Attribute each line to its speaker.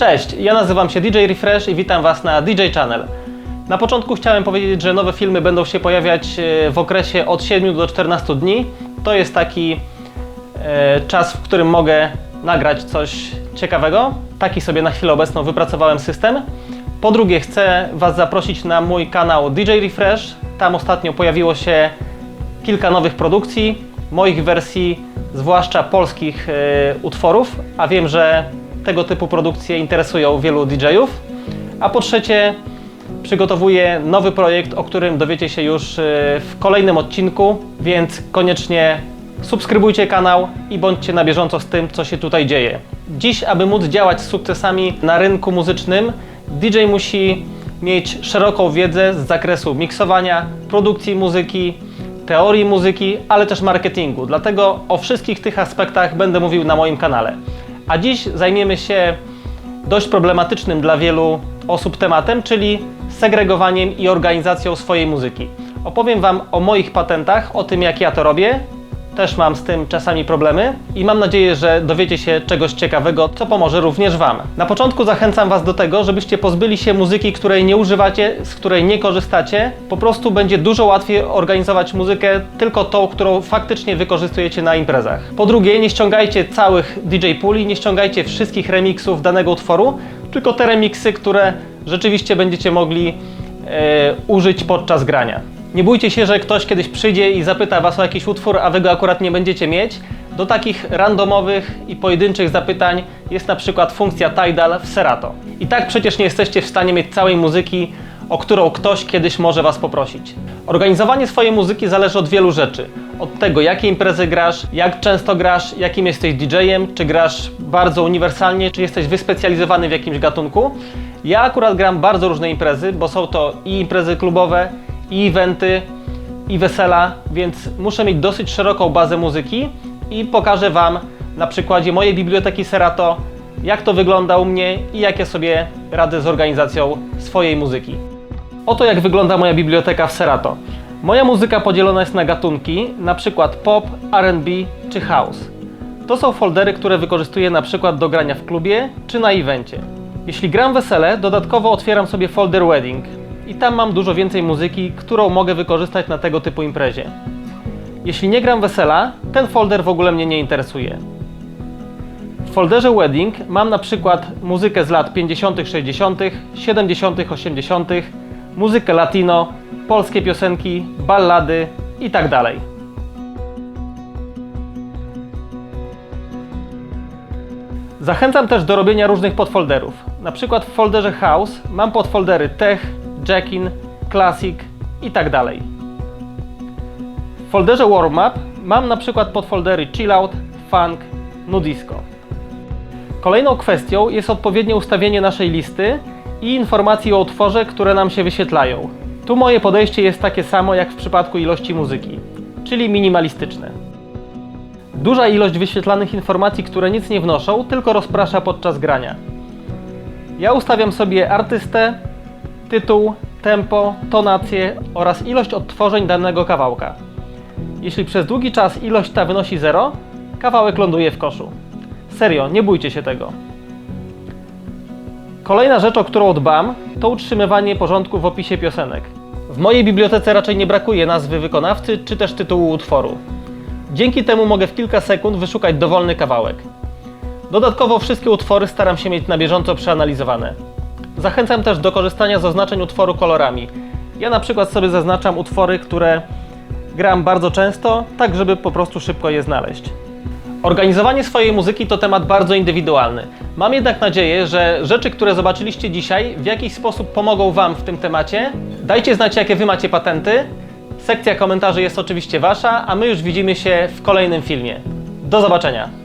Speaker 1: Cześć, ja nazywam się DJ Refresh i witam Was na DJ Channel. Na początku chciałem powiedzieć, że nowe filmy będą się pojawiać e, w okresie od 7 do 14 dni. To jest taki e, czas, w którym mogę nagrać coś ciekawego. Taki sobie na chwilę obecną wypracowałem system. Po drugie, chcę Was zaprosić na mój kanał DJ Refresh. Tam ostatnio pojawiło się kilka nowych produkcji, moich wersji, zwłaszcza polskich e, utworów, a wiem, że tego typu produkcje interesują wielu DJ-ów. A po trzecie, przygotowuję nowy projekt, o którym dowiecie się już e, w kolejnym odcinku, więc koniecznie subskrybujcie kanał i bądźcie na bieżąco z tym, co się tutaj dzieje. Dziś, aby móc działać z sukcesami na rynku muzycznym, DJ musi mieć szeroką wiedzę z zakresu miksowania, produkcji muzyki, teorii muzyki, ale też marketingu. Dlatego o wszystkich tych aspektach będę mówił na moim kanale. A dziś zajmiemy się dość problematycznym dla wielu osób tematem, czyli segregowaniem i organizacją swojej muzyki. Opowiem Wam o moich patentach, o tym jak ja to robię. Też mam z tym czasami problemy i mam nadzieję, że dowiecie się czegoś ciekawego, co pomoże również Wam. Na początku zachęcam Was do tego, żebyście pozbyli się muzyki, której nie używacie, z której nie korzystacie. Po prostu będzie dużo łatwiej organizować muzykę, tylko tą, którą faktycznie wykorzystujecie na imprezach. Po drugie, nie ściągajcie całych DJ puli, nie ściągajcie wszystkich remixów danego utworu, tylko te remiksy, które rzeczywiście będziecie mogli e, użyć podczas grania. Nie bójcie się, że ktoś kiedyś przyjdzie i zapyta Was o jakiś utwór, a Wy go akurat nie będziecie mieć. Do takich randomowych i pojedynczych zapytań jest na przykład funkcja Tidal w Serato. I tak przecież nie jesteście w stanie mieć całej muzyki, o którą ktoś kiedyś może Was poprosić. Organizowanie swojej muzyki zależy od wielu rzeczy. Od tego, jakie imprezy grasz, jak często grasz, jakim jesteś DJ-em, czy grasz bardzo uniwersalnie, czy jesteś wyspecjalizowany w jakimś gatunku. Ja akurat gram bardzo różne imprezy, bo są to i imprezy klubowe, i eventy, i wesela, więc muszę mieć dosyć szeroką bazę muzyki i pokażę Wam na przykładzie mojej biblioteki Serato, jak to wygląda u mnie i jak ja sobie radzę z organizacją swojej muzyki. Oto jak wygląda moja biblioteka w Serato. Moja muzyka podzielona jest na gatunki, na przykład pop, R&B czy house. To są foldery, które wykorzystuję na przykład do grania w klubie czy na evencie. Jeśli gram wesele, dodatkowo otwieram sobie folder wedding i tam mam dużo więcej muzyki, którą mogę wykorzystać na tego typu imprezie. Jeśli nie gram wesela, ten folder w ogóle mnie nie interesuje. W folderze Wedding mam na przykład muzykę z lat 50., 60., 70., 80., muzykę latino, polskie piosenki, ballady itd. Zachęcam też do robienia różnych podfolderów. Na przykład w folderze House mam podfoldery Tech, Jackin, Classic itd. W folderze Warm Up mam na przykład podfoldery Chillout, Funk, Nudisco. Kolejną kwestią jest odpowiednie ustawienie naszej listy i informacji o utworze, które nam się wyświetlają. Tu moje podejście jest takie samo jak w przypadku ilości muzyki, czyli minimalistyczne. Duża ilość wyświetlanych informacji, które nic nie wnoszą, tylko rozprasza podczas grania. Ja ustawiam sobie artystę, tytuł, tempo, tonację oraz ilość odtworzeń danego kawałka. Jeśli przez długi czas ilość ta wynosi 0, kawałek ląduje w koszu. Serio, nie bójcie się tego. Kolejna rzecz, o którą dbam, to utrzymywanie porządku w opisie piosenek. W mojej bibliotece raczej nie brakuje nazwy wykonawcy czy też tytułu utworu. Dzięki temu mogę w kilka sekund wyszukać dowolny kawałek. Dodatkowo wszystkie utwory staram się mieć na bieżąco przeanalizowane. Zachęcam też do korzystania z oznaczeń utworu kolorami. Ja na przykład sobie zaznaczam utwory, które gram bardzo często, tak żeby po prostu szybko je znaleźć. Organizowanie swojej muzyki to temat bardzo indywidualny. Mam jednak nadzieję, że rzeczy, które zobaczyliście dzisiaj, w jakiś sposób pomogą Wam w tym temacie. Dajcie znać, jakie Wy macie patenty. Sekcja komentarzy jest oczywiście Wasza, a my już widzimy się w kolejnym filmie. Do zobaczenia!